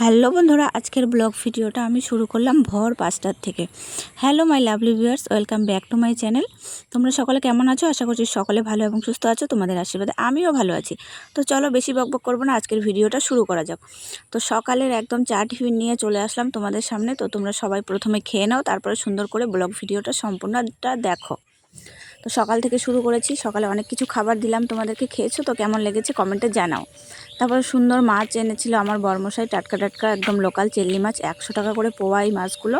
Hello বন্ধুরা, আজকের blog ভিডিওটা আমি শুরু করলাম ভোর পাঁচটার থেকে। Hello my lovely viewers, welcome back to my channel. তোমরা সকলে কেমন আছো? আশা করছি সকলে ভালো এবং সুস্থ আছো, তোমাদের আশীর্বাদে আমিও ভালো আছি। তো চলো বেশি বকবক করব না, আজকের ভিডিওটা শুরু করা যাক। তো সকালের একদম চা টিফিন নিয়ে চলে আসলাম তোমাদের সামনে। তো তোমরা সবাই প্রথমে খেয়ে নাও, তারপরে সুন্দর করে ব্লগ ভিডিওটা সম্পূর্ণটা দেখো। তো সকাল থেকে শুরু করেছি, সকালে অনেক কিছু খাবার দিলাম, তোমাদেরকে খেয়েছো তো, কেমন লেগেছে কমেন্টে জানাও। তারপরে সুন্দর মাছ এনেছিল আমার বর্মশাই, টাটকা টাটকা একদম লোকাল চেল্লি মাছ, একশো টাকা করে পোয়া এই মাছগুলো।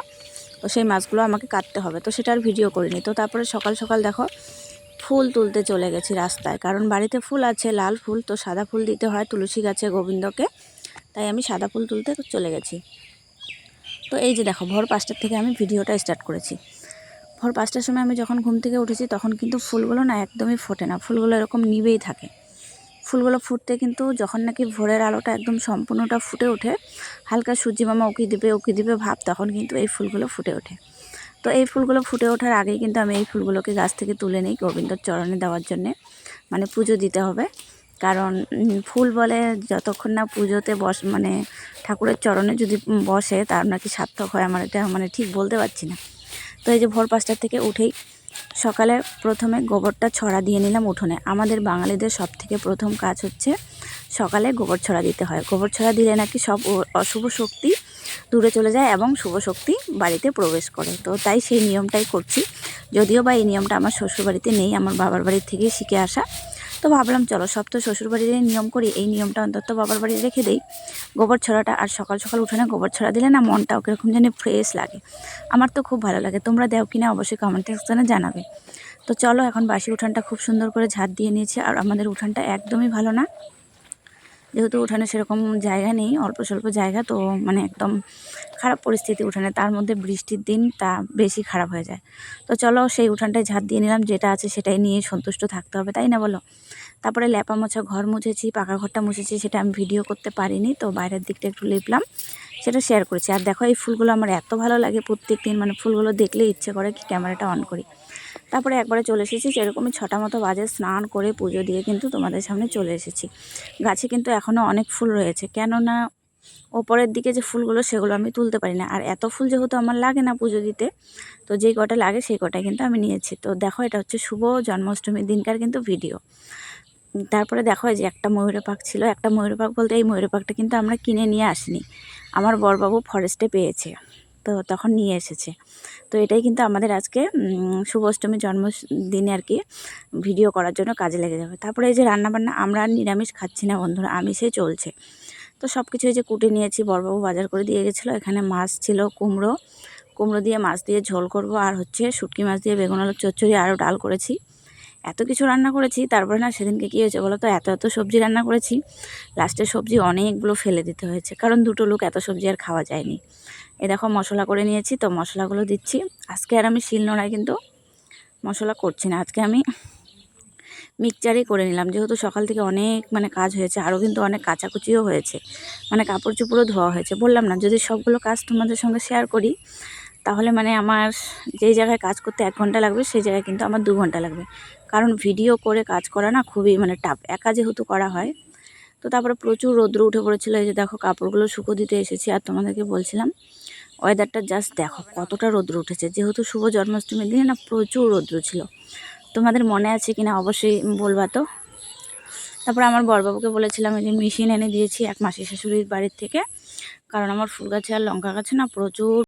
তো সেই মাছগুলো আমাকে কাটতে হবে, তো সেটার ভিডিও করিনি। তো তারপরে সকাল সকাল দেখো, ফুল তুলতে চলে গেছি রাস্তায়, কারণ বাড়িতে ফুল আছে, লাল ফুল, তো সাদা ফুল দিতে হয় তুলসী গাছে, গোবিন্দকে। তাই আমি সাদা ফুল তুলতে চলে গেছি। তো এই যে দেখো, ভোর পাঁচটার থেকে আমি ভিডিওটা স্টার্ট করেছি। ভোর পাঁচটার সময় আমি যখন ঘুম থেকে উঠেছি, তখন কিন্তু ফুলগুলো না একদমই ফোটে না। ফুলগুলো এরকম নিবেই থাকে। ফুলগুলো ফুটতে কিন্তু যখন নাকি ভোরের আলোটা একদম সম্পূর্ণটা ফুটে ওঠে, হালকা সূর্যি মামা উকি দিবে উকি দিবে ভাব, তখন কিন্তু এই ফুলগুলো ফুটে ওঠে। তো এই ফুলগুলো ফুটে ওঠার আগেই কিন্তু আমি এই ফুলগুলোকে গাছ থেকে তুলে নিই গোবিন্দর চরণে দেওয়ার জন্যে। মানে পুজো দিতে হবে। কারণ ফুল বলে যতক্ষণ না পুজোতে বস মানে ঠাকুরের চরণে যদি বসে, তার নাকি সার্থক হয়, আমার এটা মানে ঠিক বলতে পারছি না। তো এই যে ভোর পাঁচটার থেকে উঠেই সকালে প্রথমে গোবরটা ছড়া দিয়ে নিলাম উঠোনে। আমাদের বাঙালিদের সব থেকে প্রথম কাজ হচ্ছে সকালে গোবর ছড়া দিতে হয়। গোবর ছড়া দিলে নাকি সব অশুভ শক্তি দূরে চলে যায় এবং শুভ শক্তি বাড়িতে প্রবেশ করে। তো তাই সেই নিয়মটাই করছি। যদিও বা এই নিয়মটা আমার শ্বশুরবাড়িতে নেই, আমার বাবার বাড়ির থেকেই শিখে আসা। তো ভাবলাম, চলো, সব তো শ্বশুরবাড়ির নিয়ম করি। এই নিয়মটা অন্তত বাবার বাড়ি রেখে দেই। গোবর ছড়াটা, আর সকাল সকাল উঠে না গোবর ছড়া দিলে না মনটাও কীরকম যেন ফ্রেশ লাগে। আমার তো খুব ভালো লাগে। তোমরা দেও কিনা অবশ্যই কমেন্ট সেকশনে জানাবে। তো চলো, এখন বাসি উঠানটা খুব সুন্দর করে ঝাঁট দিয়ে নিয়েছে। আর আমাদের উঠানটা একদমই ভালো না। যেহেতু উঠানে সেরকম জায়গা নেই, অল্প স্বল্প জায়গা, তো মানে একদম খারাপ পরিস্থিতি উঠানে তার মধ্যে বৃষ্টির দিন তা বেশি খারাপ হয়ে যায়। তো চলো সেই উঠানটায় ঝাঁট দিয়ে নিলাম, যেটা আছে সেটাই নিয়ে সন্তুষ্ট থাকতে হবে, তাই না বলো? তারপরে ল্যাপা মোছা ঘর মুছেছি, পাকা ঘরটা মুছেছি, সেটা আমি ভিডিও করতে পারিনি, তো বাইরের দিকটা একটু লিপলাম, সেটা শেয়ার করেছি। আর দেখো এই ফুলগুলো আমার এত ভালো লাগে প্রত্যেক দিন মানে ফুলগুলো দেখলে ইচ্ছে করে কি ক্যামেরাটা অন করি। তারপরে একবারে চলে এসেছি, সেরকমই ছটা মতো বাজে স্নান করে পুজো দিয়ে কিন্তু তোমাদের সামনে চলে এসেছি। গাছে কিন্তু এখনও অনেক ফুল রয়েছে, কেননা ওপরের দিকে যে ফুলগুলো, সেগুলো আমি তুলতে পারি না। আর এত ফুল যেহেতু আমার লাগে না পুজো দিতে, তো যেই কটা লাগে সেই কটাই কিন্তু আমি নিয়েছি। তো দেখো, এটা হচ্ছে শুভ জন্মাষ্টমীর দিনকার কিন্তু ভিডিও। তারপরে দেখো যে একটা ময়ূর পাক ছিল। একটা ময়ূর পাক বলতে এই ময়ূর পাকটা কিন্তু আমরা কিনে নিয়ে আসিনি। আমার বরবাবু ফরেস্টে পেয়েছে, তো তখন নিয়ে এসেছে। তো এটাই কিন্তু আমাদের আজকে শুভ অষ্টমীর জন্মদিনে আর কি ভিডিও করার জন্য কাজে লেগে যাবে। তারপরে এই যে রান্নাবান্না, আমরা নিরামিষ খাচ্ছি না বন্ধুরা, আমিষে চলছে। তো সব কিছু যে কুটে নিয়েছি, বড়বাবু বাজার করে দিয়ে গেছিল। এখানে মাছ ছিল, কুমড়ো। কুমড়ো দিয়ে মাছ দিয়ে ঝোল করব। আর হচ্ছে শুটকি মাছ দিয়ে বেগুন আলুর চচ্চড়ি, আরও ডাল করেছি। এত কিছু রান্না করেছি, তারপরে না সেদিনকে কী হয়েছে বলো তো, এত এত সবজি রান্না করেছি। লাস্টে সবজি অনেকগুলো ফেলে দিতে হয়েছে, কারণ দুটো লোক এত সবজি আর খাওয়া যায়নি। এ দেখো মশলা করে নিয়েছি, তো মশলাগুলো দিচ্ছি। আজকে আর আমি শিলনোড়ায় কিন্তু মশলা করছি না, আজকে আমি মিক্সচারেই করে নিলাম। যেহেতু সকাল থেকে অনেক মানে কাজ হয়েছে আরও কিন্তু অনেক কাচাকুচিও হয়েছে মানে কাপড় চুপড়ও ধোয়া হয়েছে। বললাম না, যদি সবগুলো কাজ তোমাদের সঙ্গে শেয়ার করি, তাহলে মানে আমার যেই জায়গায় কাজ করতে এক ঘণ্টা লাগবে, সেই জায়গায় কিন্তু আমার দু ঘণ্টা লাগবে। কারণ ভিডিও করে কাজ করা না খুবই মানে টাফ একা যেহেতু করা হয়, তো তারপরে প্রচুর রৌদ্র উঠে পড়েছিল, এই যে দেখো কাপড়গুলো শুকো দিতে এসেছি। আর তোমাদেরকে বলছিলাম ওয়েদারটা জাস্ট দেখো কতটা রৌদ্র উঠেছে। যেহেতু শুভ জন্মাষ্টমীর দিনে না প্রচুর রৌদ্র ছিল। তোমাদের মনে আছে কিনা অবশ্যই বলবা তো। তারপর আমার বরবাবুকে বলেছিলাম যে মেশিন এনে দিয়েছি এক মাসি শাশুড়ির বাড়ির থেকে। কারণ আমার ফুল গাছে আর লঙ্কা গাছে না প্রচুর